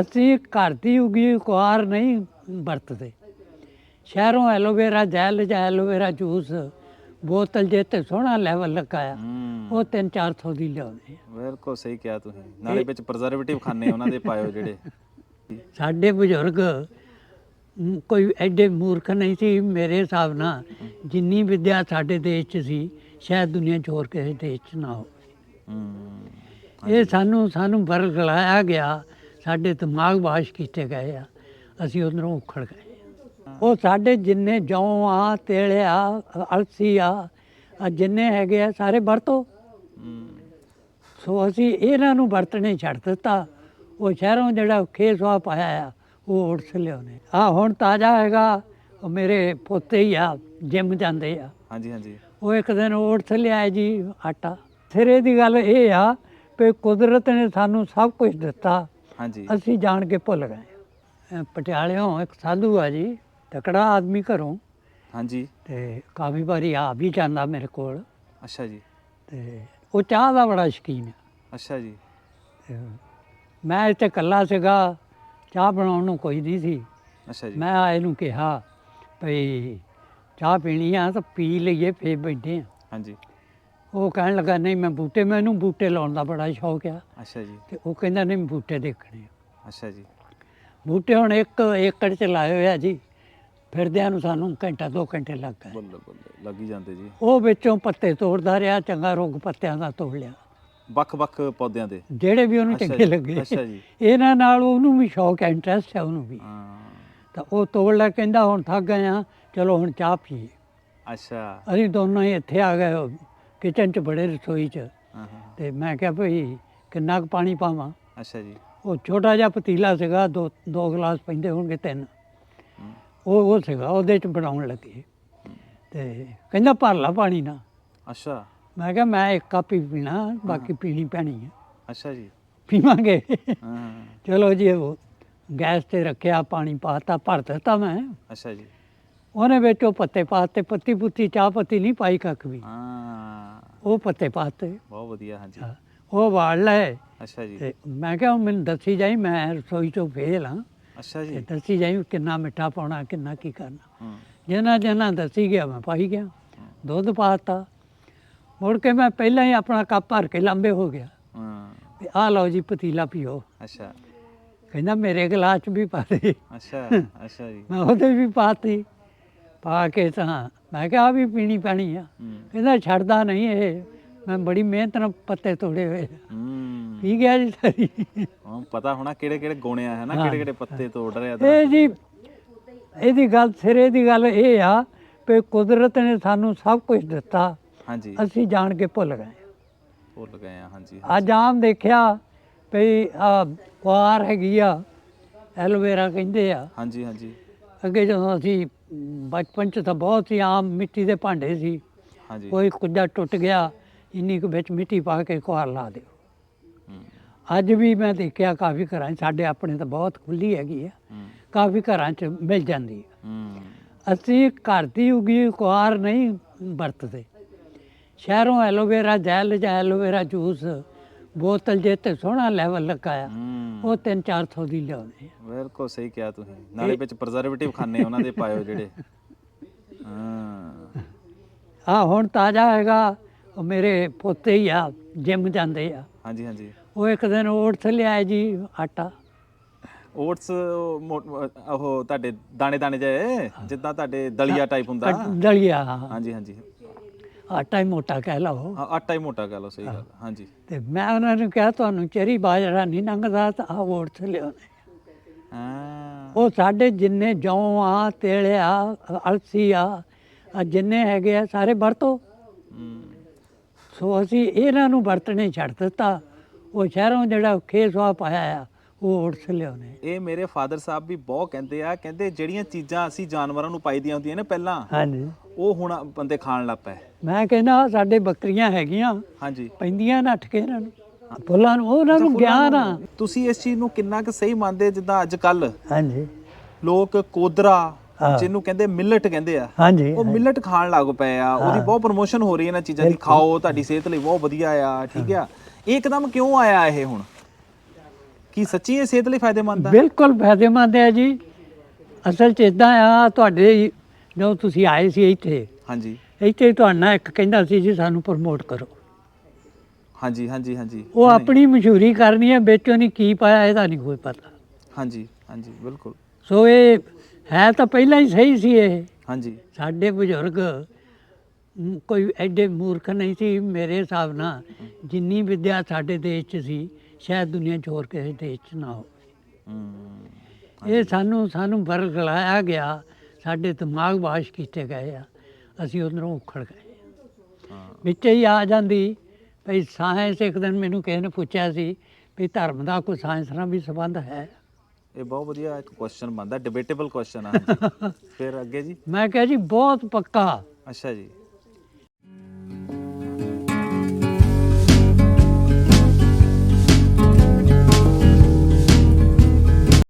ਅਸੀਂ ਘਰ ਦੀ ਉਗੀ ਕੁਆਰ ਨਹੀਂ ਵਰਤਦੇ। ਸ਼ਹਿਰੋਂ ਐਲੋਵੇਰਾ ਜੈਲ ਜਾਂ ਐਲੋਵੇਰਾ ਜੂਸ ਬੋਤਲ ਜੇ ਤੇ ਸੋਹਣਾ ਲੈਵਲ ਲਗਾਇਆ ਉਹ 3-400 ਦੀ ਲਿਆਉਂਦੇ। ਬਿਲਕੁਲ ਸਹੀ ਕਿਹਾ ਤੁਸੀਂ। ਨਾਲੇ ਵਿੱਚ ਪ੍ਰਜ਼ਰਵੇਟਿਵ ਖਾਣੇ ਉਹਨਾਂ ਦੇ ਪਾਇਓ ਜਿਹੜੇ। ਸਾਡੇ ਬਜ਼ੁਰਗ ਕੋਈ ਐਡੇ ਮੂਰਖ ਨਹੀਂ ਸੀ ਮੇਰੇ ਹਿਸਾਬ ਨਾਲ। ਜਿੰਨੀ ਵਿਦਿਆ ਸਾਡੇ ਦੇਸ਼ 'ਚ ਸੀ ਸ਼ਾਇਦ ਦੁਨੀਆ 'ਚ ਹੋਰ ਕਿਸੇ ਦੇਸ਼ 'ਚ ਨਾ ਹੋ ਹੂੰ। ਇਹ ਸਾਨੂੰ ਸਾਨੂੰ ਵਰਗਲਾਇਆ ਗਿਆ ਸਾਡੇ ਦਿਮਾਗ ਵਾਸ਼ ਕੀਤੇ ਗਏ ਆ। ਅਸੀਂ ਉਧਰੋਂ ਉਖੜ ਗਏ। ਉਹ ਸਾਡੇ ਜਿੰਨੇ ਜੌਂ ਆ ਤੇਲ ਆ ਅਲਸੀ ਆ ਆ ਜਿੰਨੇ ਹੈਗੇ ਆ ਸਾਰੇ ਵਰਤੋ। ਸੋ ਅਸੀਂ ਇਹਨਾਂ ਨੂੰ ਵਰਤਣੇ ਛੱਡ ਦਿੱਤਾ। ਉਹ ਸ਼ਹਿਰੋਂ ਜਿਹੜਾ ਖੇਸਵਾ ਪਾਇਆ ਆ ਉਹ ਉੜਸ ਲਿਆਉਣੇ। ਆ ਹੁਣ ਤਾਜ਼ਾ ਹੈਗਾ ਉਹ ਮੇਰੇ ਪੋਤੇ ਹੀ ਆ ਜਿਮ ਜਾਂਦੇ ਆ। ਹਾਂਜੀ ਹਾਂਜੀ। ਉਹ ਇੱਕ ਦਿਨ ਉੜਸ ਲਿਆਏ ਜੀ ਆਟਾ। ਸਿਰੇ ਦੀ ਗੱਲ ਇਹ ਆ ਕਿ ਕੁਦਰਤ ਨੇ ਸਾਨੂੰ ਸਭ ਕੁਝ ਦਿੱਤਾ। ਹਾਂਜੀ। ਅਸੀਂ ਜਾਣ ਕੇ ਭੁੱਲ ਗਏ ਅਹ ਪਟਿਆਲਿਓਂ ਇੱਕ ਸਾਧੂ ਆ ਜੀ ਤਕੜਾ ਆਦਮੀ ਘਰੋਂ। ਹਾਂਜੀ। ਤੇ ਕਾਫੀ ਵਾਰੀ ਆ ਵੀ ਜਾਂਦਾ ਮੇਰੇ ਕੋਲ। ਅੱਛਾ ਜੀ। ਤੇ ਉਹ ਚਾਹ ਦਾ ਬੜਾ ਸ਼ੌਕੀਨ ਹੈ ਅੱਛਾ ਜੀ। ਤੇ ਮੈਂ ਇੱਥੇ ਇਕੱਲਾ ਸੀਗਾ ਚਾਹ ਬਣਾਉਣ ਨੂੰ ਕੋਈ ਨਹੀਂ ਸੀ। ਅੱਛਾ ਜੀ। ਮੈਂ ਆਏ ਨੂੰ ਕਿਹਾ ਭਈ ਚਾਹ ਪੀਣੀ ਆ ਤਾਂ ਪੀ ਲਈਏ ਫੇਰ ਬੈਠੇ ਆ। ਹਾਂਜੀ। ਉਹ ਕਹਿਣ ਲੱਗਾ ਨਹੀਂ ਮੈਂ ਬੂਟੇ ਮੈਨੂੰ ਬੂਟੇ ਲਾਉਣ ਦਾ ਬੜਾ ਸ਼ੌਕ ਆ। ਅੱਛਾ ਜੀ। ਤੇ ਉਹ ਕਹਿੰਦਾ ਨਹੀਂ ਬੂਟੇ ਦੇਖਣੇ ਆ। ਅੱਛਾ ਜੀ। ਬੂਟੇ ਹੁਣ ਇੱਕ ਏਕੜ ਚ ਲਾਏ ਹੋਏ ਆ ਜੀ। ਫਿਰਦਿਆਂ ਨੂੰ ਸਾਨੂੰ ਘੰਟਾ ਦੋ ਘੰਟੇ ਲੱਗ ਗਏ। ਬੱਲੇ ਬੱਲੇ ਲੱਗੀ ਜਾਂਦੇ ਜੀ। ਉਹ ਵਿੱਚੋਂ ਪੱਤੇ ਤੋੜਦਾ ਰਿਹਾ ਚੰਗਾ ਰੋਗ ਪੱਤਿਆਂ ਦਾ ਤੋੜ ਲਿਆ। ਵੱਖ-ਵੱਖ ਪੌਦਿਆਂ ਦੇ। ਜਿਹੜੇ ਵੀ ਉਹਨੂੰ ਚੰਗੇ ਲੱਗੇ। ਅੱਛਾ ਜੀ। ਇਹਨਾਂ ਨਾਲ ਉਹਨੂੰ ਵੀ ਸ਼ੌਕ ਹੈ ਇੰਟਰਸਟ ਹੈ ਉਹਨੂੰ ਵੀ। ਹਾਂ। ਤਾਂ ਉਹ ਤੋੜ ਲੈ ਕਹਿੰਦਾ ਹੁਣ ਥੱਕ ਗਏ ਆ ਚਲੋ ਹੁਣ ਚਾਹ ਪੀਏ। ਅੱਛਾ। ਅਸੀਂ ਦੋਨੋਂ ਹੀ ਇੱਥੇ ਆ ਗਏ। ਕਿਚਨ 'ਚ ਬੜੇ ਰਸੋਈ 'ਚ। ਹਾਂ ਹਾਂ ਤੇ ਮੈਂ ਕਿਹਾ ਭਈ ਕਿੰਨਾ ਕੁ ਪਾਣੀ ਪਾਵਾਂ? ਅੱਛਾ ਜੀ। ਉਹ ਛੋਟਾ ਜਿਹਾ ਪਤੀਲਾ ਸੀਗਾ ਦੋ ਦੋ ਗਲਾਸ ਪੈਂਦੇ ਹੋਣਗੇ ਤਿੰਨ। ਉਹ ਉਹ ਸੀਗਾ ਉਹਦੇ 'ਚ ਬਣਾਉਣ ਲੱਗੇ। ਤੇ ਕਹਿੰਦਾ ਭਰ ਲਾ ਪਾਣੀ ਨਾਲ ਅੱਛਾ। ਮੈਂ ਕਿਹਾ ਮੈਂ ਇੱਕ ਕੱਪ ਹੀ ਪੀਣਾ ਬਾਕੀ ਪੀਣੀ ਪੈਣੀ ਹੈ ਅੱਛਾ ਜੀ। ਪੀਵਾਂਗੇ। ਹਾਂ। ਚਲੋ ਜੀ ਉਹ ਗੈਸ ਤੇ ਰੱਖਿਆ ਪਾਣੀ ਪਾਤਾ ਭਰ ਦਿੱਤਾ ਮੈਂ। ਅੱਛਾ ਜੀ। ਉਹਨੇ ਵਿੱਚ ਉਹ ਪੱਤੇ ਪਾਤੇ ਪੱਤੀ ਪੁੱਤੀ ਚਾਹ ਪੱਤੀ ਨਹੀਂ ਪਾਈ ਕੱਖ ਵੀ। ਹਾਂ। ਉਹ ਪੱਤੇ ਪਾਤੇ। ਬਹੁਤ ਵਧੀਆ ਹਾਂਜੀ। ਉਹ ਵਾਲ ਲਏ। ਅੱਛਾ ਜੀ। ਤੇ ਮੈਂ ਕਿਹਾ ਮੈਨੂੰ ਦੱਸੀ ਜਾਈ ਮੈਂ ਰਸੋਈ ਚੋਂ ਫੇਲ ਹਾਂ ਅੱਛਾ ਤੇ ਜੀ ਦੱਸੀ ਜਾਈ ਕਿੰਨਾ ਮਿੱਠਾ ਪਾਉਣਾ ਕਿੰਨਾ ਕੀ ਕਰਨਾ। ਹੂੰ। ਜਿੰਨਾ ਜਿੰਨਾ ਦੱਸੀ ਗਿਆ ਮੈਂ ਪਾਈ ਗਿਆ। ਦੁੱਧ ਪਾਤਾ। ਮੁੜ ਕੇ ਮੈਂ ਪਹਿਲਾਂ ਹੀ ਆਪਣਾ ਕੱਪ ਭਰ ਕੇ ਲੰਬੇ ਹੋ ਗਿਆ। ਹਾਂ। ਤੇ ਆਹ ਲਓ ਜੀ ਪਤੀਲਾ ਪੀਓ ਅੱਛਾ। ਕਹਿੰਦਾ ਮੇਰੇ ਗਲਾਸ 'ਚ ਵੀ ਪਾ ਦੇ। ਅੱਛਾ ਅੱਛਾ ਜੀ। ਮੈਂ ਉਹਦੇ ਵੀ ਪਾਤੀ। ਪਾ ਕੇ ਤਾਂ ਮੈਂ ਕਿਹਾ ਆਹ ਵੀ ਪੀਣੀ ਪੈਣੀ ਆ। ਕਹਿੰਦਾ ਛੱਡਦਾ ਨਹੀਂ ਇਹ। ਮੈਂ ਬੜੀ ਮਿਹਨਤ ਨਾਲ ਪੱਤੇ ਤੋੜੇ ਹੋਏ। ਆ। ਹੂੰ। ਪੀ ਗਿਆ ਜੀ ਸਾਰੀ। ਹਾਂ ਪਤਾ ਹੋਣਾ ਕਿਹੜੇ ਕਿਹੜੇ ਗੁਣੇ ਆ ਹੈ ਨਾ। ਕਿਹੜੇ ਕਿਹੜੇ ਪੱਤੇ ਤੋੜ ਰਿਹਾ ਇਹ ਜੀ ਇਹਦੀ ਗੱਲ ਸਿਰੇ ਦੀ ਗੱਲ ਇਹ ਆ ਕਿ ਕੁਦਰਤ ਨੇ ਸਾਨੂੰ ਸਭ ਕੁਝ ਦਿੱਤਾ। ਹਾਂਜੀ। ਅਸੀਂ ਜਾਣ ਕੇ ਭੁੱਲ ਗਏ। ਭੁੱਲ ਗਏ ਆ ਹਾਂਜੀ। ਅੱਜ ਆਮ ਦੇਖਿਆ ਵੀ ਆ ਕੁਆਰ ਹੈਗੀ ਆ ਐਲੋਵੇਰਾ ਕਹਿੰਦੇ ਆ। ਹਾਂਜੀ ਹਾਂਜੀ। ਅੱਗੇ ਜਦੋਂ ਅਸੀਂ ਬਚਪਨ ਚ ਤਾਂ ਬਹੁਤ ਹੀ ਆਮ ਮਿੱਟੀ ਦੇ ਭਾਂਡੇ ਸੀ। ਹਾਂਜੀ। ਕੋਈ ਕੁੱਜਾ ਟੁੱਟ ਗਿਆ ਇੰਨੀ ਕੁ ਵਿੱਚ ਮਿੱਟੀ ਪਾ ਕੇ ਕੁਆਰ ਲਾ ਦਿਓ। ਅੱਜ ਵੀ ਮੈਂ ਦੇਖਿਆ ਕਾਫੀ ਘਰਾਂ 'ਚ ਸਾਡੇ ਆਪਣੇ ਤਾਂ ਬਹੁਤ ਖੁੱਲੀ ਹੈਗੀ ਆ। ਕਾਫੀ ਘਰਾਂ 'ਚ ਮਿਲ ਜਾਂਦੀ ਹੈ। ਅਸੀਂ ਘਰ ਦੀ ਉਗੀ ਕੁਆਰ ਨਹੀਂ ਵਰਤਦੇ। ਸ਼ਹਿਰੋਂ ਐਲੋਵੇਰਾ ਜੈਲ ਜਾਂ ਐਲੋਵੇਰਾ ਜੂਸ ਬੋਤਲ ਜੇ ਤੇ ਸੋਹਣਾ ਲੈਵਲ ਲਗਾਇਆ ਹੂੰ। ਉਹ 3-400 ਦੀ ਲਿਆਉਂਦੇ ਆ ਬਿਲਕੁਲ ਸਹੀ ਕਿਹਾ ਤੁਸੀਂ। ਨਾਲੇ ਵਿੱਚ ਪ੍ਰਜ਼ਰਵੇਟਿਵ ਖਾਣੇ ਉਹਨਾਂ ਦੇ ਪਾਇਓ ਜਿਹੜੇ। ਹਾਂ। ਆ ਹੁਣ ਤਾਜ਼ਾ ਹੈਗਾ ਉਹ ਮੇਰੇ ਪੋਤੇ ਹੀ ਆ ਜਿਮ ਜਾਂਦੇ ਆ। ਹਾਂਜੀ ਹਾਂਜੀ। ਉਹ ਇੱਕ ਦਿਨ ਓਟਸ ਲਿਆਏ ਜੀ ਆਟਾ। ਓਟਸ ਉਹ ਤੁਹਾਡੇ ਦਾਣੇ ਦਾਣੇ ਜਿਹੇ ਜਿੱਦਾਂ ਤੁਹਾਡੇ ਦਲੀਆ ਟਾਈਪ ਹੁੰਦਾ। ਦਲੀਆ ਹਾਂਜੀ ਹਾਂਜੀ। ਆਟਾ ਹੀ ਮੋਟਾ ਕਹਿ ਲਓ। ਆ- ਆਟਾ ਹੀ ਮੋਟਾ ਕਹ ਲਓ ਸਹੀ ਗੱਲ ਹਾਂਜੀ। ਤੇ ਮੈਂ ਉਹਨਾਂ ਨੂੰ ਕਿਹਾ ਤੁਹਾਨੂੰ ਚਰੀ ਬਾਜਰਾ ਨਹੀਂ ਲੰਘਦਾ ਤਾਂ ਆ ਓਟਸ ਲਿਆਉਣੇ ਹਾਂ। ਉਹ ਸਾਡੇ ਜਿੰਨੇ ਜੌਂ ਆ ਤੇਲ ਆ ਅਲਸੀ ਆ ਆ ਜਿੰਨੇ ਹੈਗੇ ਆ ਸਾਰੇ ਵਰਤੋ। ਹੂੰ, ਸੋ ਅਸੀਂ ਇਹਨਾਂ ਨੂੰ ਵਰਤਣੇ ਛੱਡ ਦਿੱਤਾ। ਉਹ ਸ਼ਹਿਰੋਂ ਜਿਹੜਾ ਖੇਸਵਾ ਪਾਇਆ ਆ ਉਹ ਓਟਸ ਲਿਆਉਣੇ ਇਹ ਮੇਰੇ ਫਾਦਰ ਸਾਹਿਬ ਵੀ ਬਹੁਤ ਕਹਿੰਦੇ ਆ ਕਹਿੰਦੇ ਜਿਹੜੀਆਂ ਚੀਜ਼ਾਂ ਅਸੀਂ ਜਾਨਵਰਾਂ ਨੂੰ ਪਾਈ ਦੀਆਂ ਹੁੰਦੀਆਂ ਨੇ ਪਹਿਲਾਂ ਹਾਂਜੀ। ਉਹ ਹੁਣ ਬੰਦੇ ਖਾਣ ਲੱਗ ਪਏ। ਮੈਂ ਕਹਿੰਦਾ ਸਾਡੇ ਬੱਕਰੀਆਂ ਹੈਗੀਆਂ ਹਾਂਜੀ। ਪੈਂਦੀਆਂ ਨੱਠ ਕੇ ਇਹਨਾਂ ਨੂੰ। ਫੁੱਲਾਂ ਨੂੰ ਉਹਨਾਂ ਨੂੰ ਗਿਆਨ ਆ। ਤੁਸੀਂ ਇਸ ਚੀਜ਼ ਨੂੰ ਕਿੰਨਾ ਕੁ ਸਹੀ ਮੰਨਦੇ ਜਿੱਦਾਂ ਅੱਜ ਕੱਲ ਹਾਂਜੀ। ਲੋਕ ਕੋਦਰਾ। ਜਿਹਨੂੰ ਕਹਿੰਦੇ ਮਿਲਟ ਕਹਿੰਦੇ ਆ ਉਹ ਮਿਲਟ ਖਾਣ ਲੱਗ ਪਏ ਆ। ਉਹਦੀ ਬਹੁਤ ਪ੍ਰੋਮੋਸ਼ਨ ਹੋ ਰਹੀ ਹੈ ਇਹਨਾਂ ਚੀਜ਼ਾਂ ਦੀ। ਖਾਓ ਤੁਹਾਡੀ ਸਿਹਤ ਲਈ ਬਹੁਤ ਵਧੀਆ ਆ ਠੀਕ ਆ। ਇਹ ਇੱਕਦਮ ਕਿਉਂ ਆਇਆ ਇਹ ਹੁਣ? ਕੀ ਸੱਚੀ ਇਹ ਸਿਹਤ ਲਈ ਫਾਇਦੇਮੰਦ ਆ? ਬਿਲਕੁਲ ਫਾਇਦੇਮੰਦ ਹੈ ਜੀ। ਅਸਲ 'ਚ ਇਦਾਂ ਆ ਤੁਹਾਡੇ ਜਦੋਂ ਤੁਸੀਂ ਆਏ ਸੀ ਇੱਥੇ ਹਾਂਜੀ। ਇੱਥੇ ਤੁਹਾਡਾ ਇੱਕ ਕਹਿੰਦਾ ਸੀ ਜੀ ਸਾਨੂੰ ਪ੍ਰਮੋਟ ਕਰੋ। ਹਾਂਜੀ ਹਾਂਜੀ ਹਾਂਜੀ। ਉਹ। ਆਪਣੀ ਮਸ਼ਹੂਰੀ ਕਰਨੀ ਹੈ ਵਿੱਚੋਂ ਨਹੀਂ ਕੀ ਪਾਇਆ ਇਹਦਾ ਨਹੀਂ ਕੋਈ ਪਤਾ। ਹਾਂਜੀ ਹਾਂਜੀ ਬਿਲਕੁਲ। ਸੋ ਇਹ ਹੈ ਤਾਂ ਪਹਿਲਾਂ ਹੀ ਸਹੀ ਸੀ ਇਹ। ਹਾਂਜੀ। ਸਾਡੇ ਬਜ਼ੁਰਗ ਮ, ਕੋਈ ਐਡੇ ਮੂਰਖ ਨਹੀਂ ਸੀ ਮੇਰੇ ਹਿਸਾਬ ਨਾਲ ਜਿੰਨੀ ਵਿਦਿਆ ਸਾਡੇ ਦੇਸ਼ 'ਚ ਸੀ ਸ਼ਾਇਦ ਦੁਨੀਆ 'ਚ ਹੋਰ ਕਿਸੇ ਦੇਸ਼ 'ਚ ਨਾ ਹੋ ਹੂੰ ਇਹ ਸਾਨੂੰ ਸਾਨੂੰ ਵਰਗਲਾਇਆ ਗਿਆ ਸਾਡੇ ਦਿਮਾਗ ਵਾਸ਼ ਕੀਤੇ ਗਏ ਆ ਅਸੀਂ ਉਧਰੋਂ ਉਖੜ ਗਏ ਵਿੱਚ ਹੀ ਆ ਜਾਂਦੀ ਭਈ ਸਾਇੰਸ ਇੱਕ ਦਿਨ ਮੈਨੂੰ ਕਿਸੇ ਨੇ ਪੁੱਛਿਆ ਸੀ ਵੀ ਧਰਮ ਦਾ ਕੋਈ ਸਾਇੰਸ ਨਾਲ ਵੀ ਸੰਬੰਧ ਹੈ? ਇਹ ਬਹੁਤ ਵਧੀਆ ਇੱਕ ਕੁਐਸਚਨ ਬਣਦਾ ਡਿਬੇਟੇਬਲ ਕੁਐਸਚਨ ਆ ਫਿਰ ਅੱਗੇ ਜੀ? ਮੈਂ ਕਿਹਾ ਜੀ ਬਹੁਤ ਪੱਕਾ। ਅੱਛਾ ਜੀ।